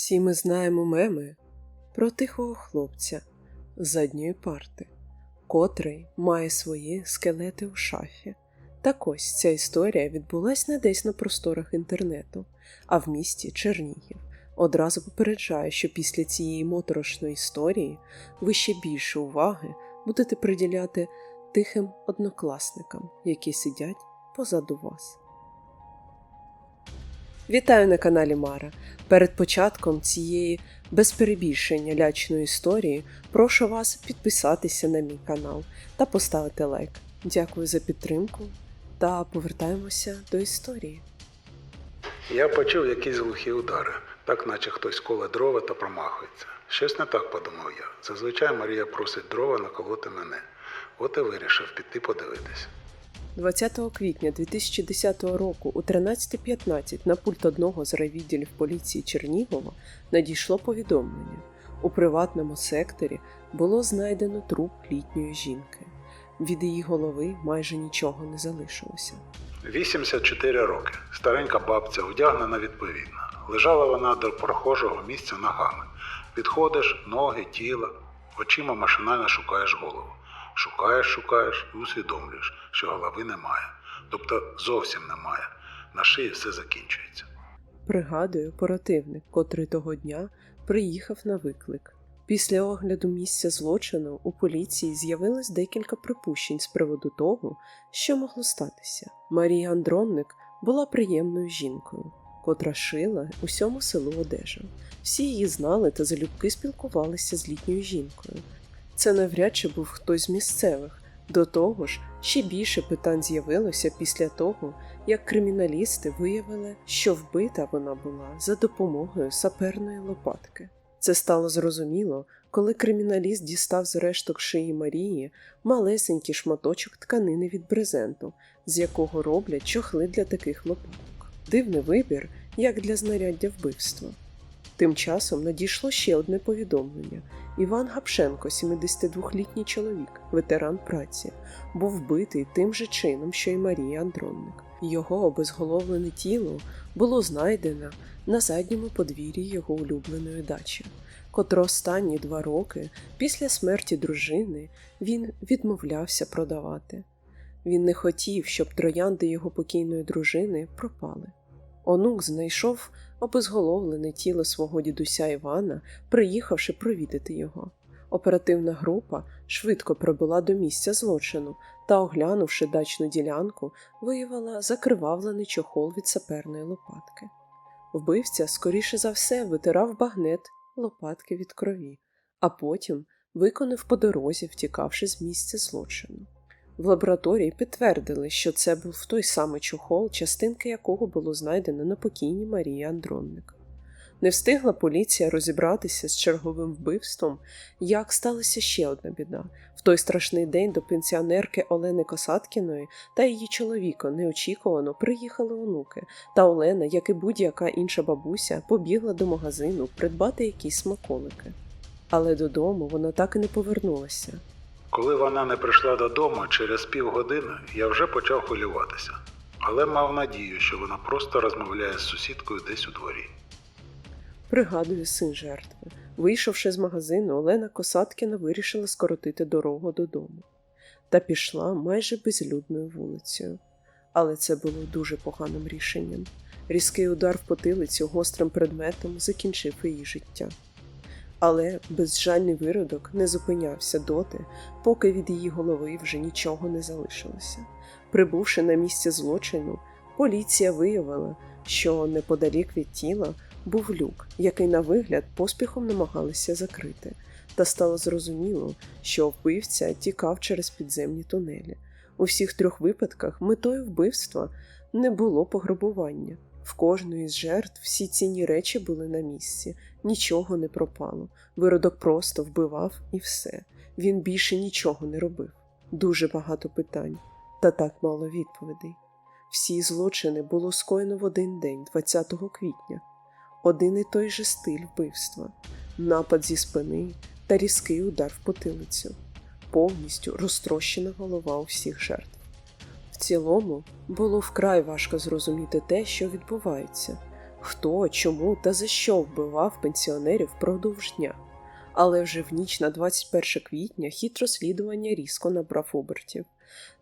Всі ми знаємо меми про тихого хлопця з задньої парти, котрий має свої скелети у шафі. Так ось ця історія відбулась не десь на просторах інтернету, а в місті Чернігів. Одразу попереджаю, що після цієї моторошної історії ви ще більше уваги будете приділяти тихим однокласникам, які сидять позаду вас. Вітаю на каналі Мара. Перед початком цієї без перебільшення лячної історії прошу вас підписатися на мій канал та поставити лайк. Дякую за підтримку та повертаємося до історії. Я почув якісь глухі удари, так наче хтось коле дрова та промахується. Щось не так подумав я. Зазвичай Марія просить дрова наколоти мене. От і вирішив піти подивитись. 20 квітня 2010 року у 13.15 на пульт одного з райвідділів поліції Чернігова надійшло повідомлення. У приватному секторі було знайдено труп літньої жінки. Від її голови майже нічого не залишилося. 84 роки. Старенька бабця, одягнена відповідно. Лежала вона до прохожого місця ногами. Підходиш, ноги, тіло, очима машинально шукаєш голову. Шукаєш, шукаєш і усвідомлюєш, що голови немає. Тобто зовсім немає. На шиї все закінчується. Пригадую, оперативник, котрий того дня приїхав на виклик. Після огляду місця злочину у поліції з'явилось декілька припущень з приводу того, що могло статися. Марія Андронник була приємною жінкою, котра шила усьому селу одежу. Всі її знали та залюбки спілкувалися з літньою жінкою. Це навряд чи був хтось з місцевих. До того ж, ще більше питань з'явилося після того, як криміналісти виявили, що вбита вона була за допомогою саперної лопатки. Це стало зрозуміло, коли криміналіст дістав з решток шиї Марії малесенький шматочок тканини від брезенту, з якого роблять чохли для таких лопаток. Дивний вибір, як для знаряддя вбивства. Тим часом надійшло ще одне повідомлення. Іван Гапшенко, 72-літній чоловік, ветеран праці, був вбитий тим же чином, що й Марія Андронник. Його обезголовлене тіло було знайдено на задньому подвір'ї його улюбленої дачі, котро останні два роки після смерті дружини він відмовлявся продавати. Він не хотів, щоб троянди його покійної дружини пропали. Онук знайшов обезголовлене тіло свого дідуся Івана, приїхавши провідати його. Оперативна група швидко прибула до місця злочину та, оглянувши дачну ділянку, виявила закривавлений чохол від саперної лопатки. Вбивця, скоріше за все, витирав багнет лопатки від крові, а потім виконав по дорозі, втікавши з місця злочину. В лабораторії підтвердили, що це був той самий чохол, частинки якого було знайдено на покійній Марії Андронник. Не встигла поліція розібратися з черговим вбивством, як сталася ще одна біда. В той страшний день до пенсіонерки Олени Косаткіної та її чоловіка неочікувано приїхали онуки, та Олена, як і будь-яка інша бабуся, побігла до магазину придбати якісь смаколики. Але додому вона так і не повернулася. Коли вона не прийшла додому, через півгодини я вже почав хвилюватися, але мав надію, що вона просто розмовляє з сусідкою десь у дворі. Пригадує син жертви. Вийшовши з магазину, Олена Косаткіна вирішила скоротити дорогу додому та пішла майже безлюдною вулицею. Але це було дуже поганим рішенням. Різкий удар в потилицю гострим предметом закінчив її життя. Але безжальний виродок не зупинявся доти, поки від її голови вже нічого не залишилося. Прибувши на місце злочину, поліція виявила, що неподалік від тіла був люк, який на вигляд поспіхом намагалися закрити, та стало зрозуміло, що вбивця тікав через підземні тунелі. У всіх трьох випадках метою вбивства не було пограбування. В кожної з жертв всі цінні речі були на місці, нічого не пропало. Виродок просто вбивав і все. Він більше нічого не робив. Дуже багато питань, та так мало відповідей. Всі злочини було скоєно в один день, 20 квітня. Один і той же стиль вбивства, напад зі спини та різкий удар в потилицю, повністю розтрощена голова у всіх жертв. Цілому було вкрай важко зрозуміти те, що відбувається. хто, чому та за що вбивав пенсіонерів впродовж дня. Але вже в ніч на 21 квітня хід розслідування різко набрав обертів,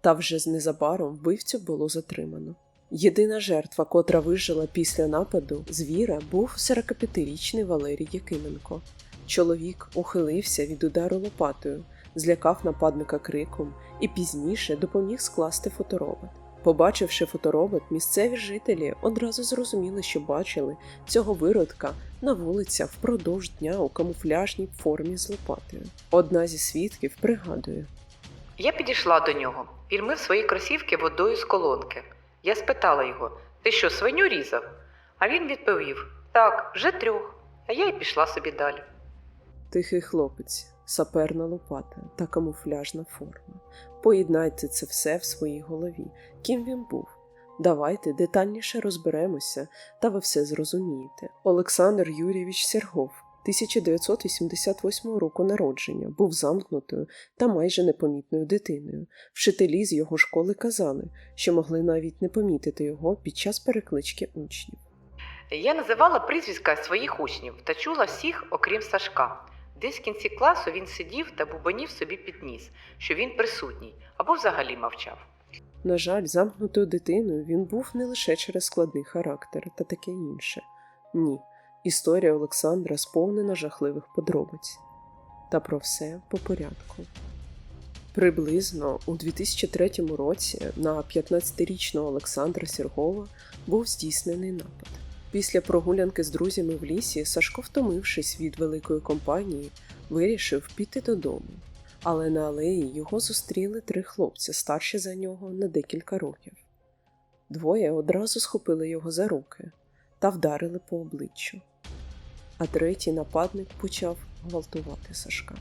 та вже з незабаром вбивцю було затримано. Єдина жертва, котра вижила після нападу звіра, був 45-річний Валерій Якименко. Чоловік ухилився від удару лопатою, злякав нападника криком і пізніше допоміг скласти фоторобот. Побачивши фоторобот, місцеві жителі одразу зрозуміли, що бачили цього виродка на вулицях впродовж дня у камуфляжній формі з лопатою. Одна зі свідків пригадує: Я підійшла до нього, він мив свої кросівки водою з колонки. Я спитала його: Ти що, свиню різав? А він відповів: Так, вже трьох. А я й пішла собі далі. тихий хлопець, саперна лопата та камуфляжна форма. Поєднайте це все в своїй голові, ким він був. Давайте детальніше розберемося, та ви все зрозумієте. Олександр Юрійович Сергов, 1988 року народження, був замкнутою та майже непомітною дитиною. Вчителі з його школи казали, що могли навіть не помітити його під час переклички учнів. Я називала прізвиська своїх учнів та чула всіх, окрім Сашка. Десь в кінці класу він сидів та бубонів собі під ніс, що він присутній або взагалі мовчав. На жаль, замкнутою дитиною він був не лише через складний характер та таке інше. Ні, історія Олександра сповнена жахливих подробиць. Та про все по порядку. Приблизно у 2003 році на 15-річного Олександра Сергова був здійснений напад. Після прогулянки з друзями в лісі Сашко, втомившись від великої компанії, вирішив піти додому. Але на алеї його зустріли три хлопці, старші за нього на декілька років. Двоє одразу схопили його за руки та вдарили по обличчю. А третій нападник почав гвалтувати Сашка.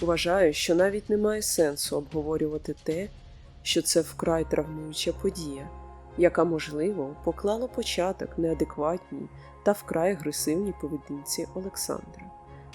Вважаю, що навіть немає сенсу обговорювати те, що це вкрай травмуюча подія, яка, можливо, поклала початок неадекватній та вкрай агресивній поведінці Олександра.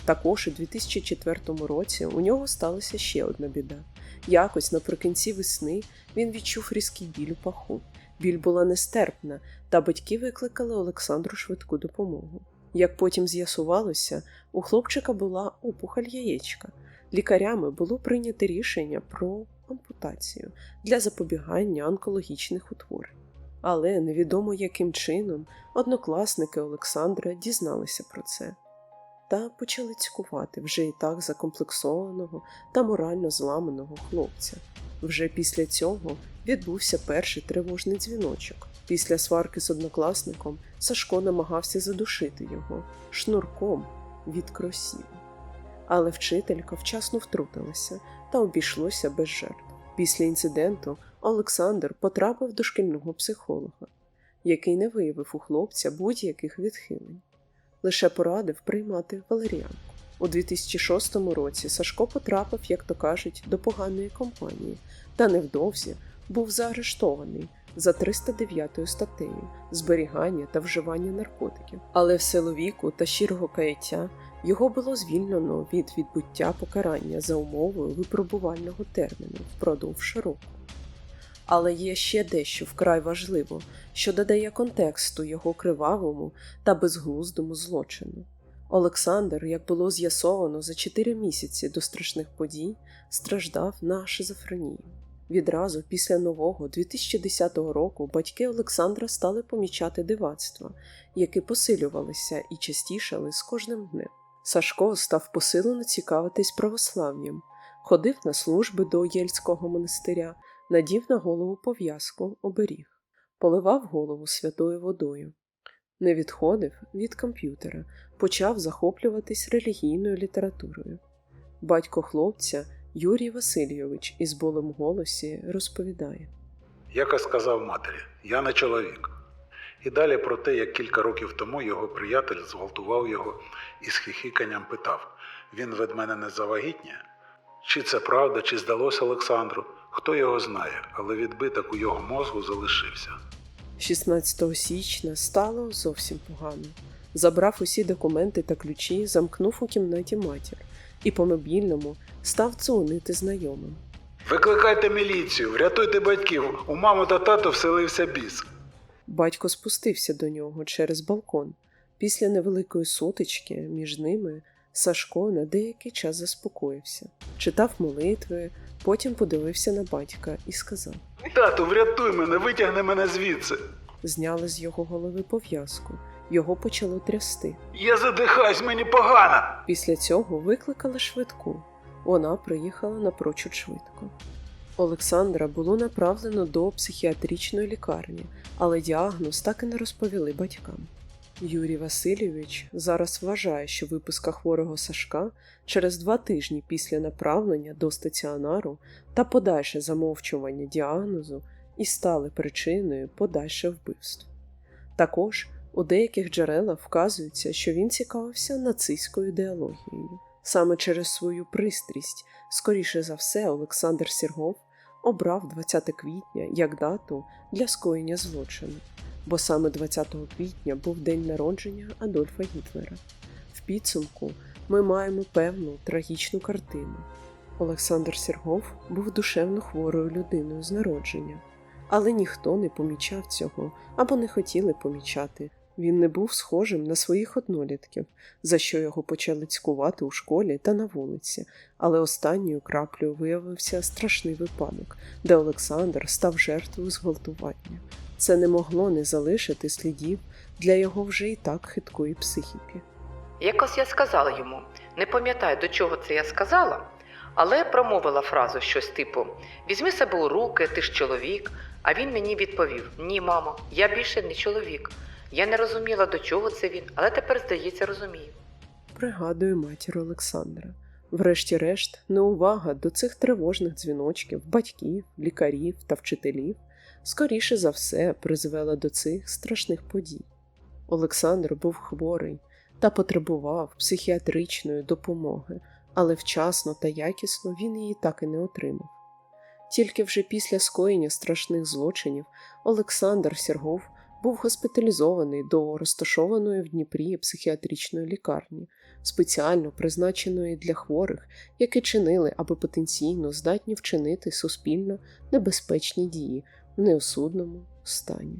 Також у 2004 році у нього сталася ще одна біда. Якось наприкінці весни він відчув різкий біль у паху. Біль була нестерпна, та батьки викликали Олександру швидку допомогу. Як потім з'ясувалося, у хлопчика була опухоль яєчка. Лікарями було прийнято рішення про ампутацію для запобігання онкологічних утворень. Але невідомо яким чином однокласники Олександра дізналися про це та почали цькувати вже і так закомплексованого та морально зламаного хлопця. Вже після цього відбувся перший тривожний дзвіночок. Після сварки з однокласником Сашко намагався задушити його шнурком від кросів. Але вчителька вчасно втрутилася та обійшлося без жертв. Після інциденту Олександр потрапив до шкільного психолога, який не виявив у хлопця будь-яких відхилень лише порадив приймати валеріанку. У 2006 році Сашко потрапив, як то кажуть, до поганої компанії, та невдовзі був заарештований за 309 статтею зберігання та вживання наркотиків. Але в силу віку та щирого каяття його було звільнено від відбуття покарання за умовою випробувального терміну впродовж року. Але є ще дещо вкрай важливо, що додає контексту його кривавому та безглуздому злочину. Олександр, як було з'ясовано за 4 місяці до страшних подій, страждав на шизофренію. Відразу після нового 2010 року батьки Олександра стали помічати дивацтва, які посилювалися і частішали з кожним днем. Сашко став посилено цікавитись православ'ям, ходив на служби до Єльського монастиря, надів на голову пов'язку оберіг, поливав голову святою водою. Не відходив від комп'ютера, почав захоплюватись релігійною літературою. Батько хлопця Юрій Васильйович із болем голосі розповідає. Як я сказав матері, я не чоловік. І далі про те, як кілька років тому його приятель зґвалтував його і з хихиканням питав: він від мене не завагітня? Чи це правда, чи здалося Олександру? Хто його знає, але відбиток у його мозку залишився. 16 січня стало зовсім погано. Забрав усі документи та ключі, замкнув у кімнаті матір і по мобільному став дзвонити знайомим. Викликайте міліцію, врятуйте батьків, у маму та тату вселився біс. Батько спустився до нього через балкон. Після невеликої сутички між ними Сашко на деякий час заспокоївся, читав молитви, потім подивився на батька і сказав: Тату, врятуй мене, витягни мене звідси. зняли з його голови пов'язку. Його почало трясти. Я задихаюсь, мені погано. Після цього викликали швидку. Вона приїхала напрочуд швидко. Олександра було направлено до психіатричної лікарні, але діагноз так і не розповіли батькам. Юрій Васильович зараз вважає, що виписка хворого Сашка через два тижні після направлення до стаціонару та подальше замовчування діагнозу і стали причиною подальших вбивств. Також у деяких джерелах вказується, що він цікавився нацистською ідеологією. Саме через свою пристрість, скоріше за все, Олександр Сіргов обрав 20 квітня як дату для скоєння злочину, бо саме 20 квітня був день народження Адольфа Гітлера. В підсумку ми маємо певну трагічну картину. Олександр Сіргов був душевно хворою людиною з народження, але ніхто не помічав цього або не хотіли помічати. Він не був схожим на своїх однолітків, за що його почали цькувати у школі та на вулиці, але останньою краплею виявився страшний випадок, де Олександр став жертвою зґвалтування. Це не могло не залишити слідів для його вже і так хиткої психіки. Якось я сказала йому, не пам'ятаю, до чого це я сказала, але промовила фразу щось типу: Візьми себе у руки, ти ж чоловік. А він мені відповів: Ні, мамо, я більше не чоловік. Я не розуміла, до чого це він, але тепер, здається, розумію. Пригадує матір Олександра. Врешті-решт, неувага до цих тривожних дзвіночків батьків, лікарів та вчителів скоріше за все призвела до цих страшних подій. Олександр був хворий та потребував психіатричної допомоги, але вчасно та якісно він її так і не отримав. Тільки вже після скоєння страшних злочинів Олександр Сергов був госпіталізований до розташованої в Дніпрі психіатричної лікарні, спеціально призначеної для хворих, які чинили або потенційно здатні вчинити суспільно небезпечні дії в неосудному стані.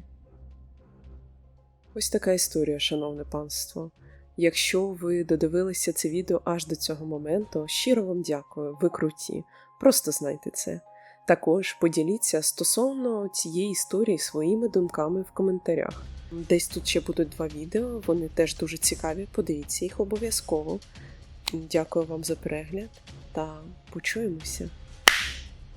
Ось така історія, шановне панство. Якщо ви додивилися це відео аж до цього моменту, щиро вам дякую, ви круті. Просто знайте це. Також поділіться стосовно цієї історії своїми думками в коментарях. Десь тут ще будуть два відео, вони теж дуже цікаві. Подивіться їх обов'язково. Дякую вам за перегляд та почуємося.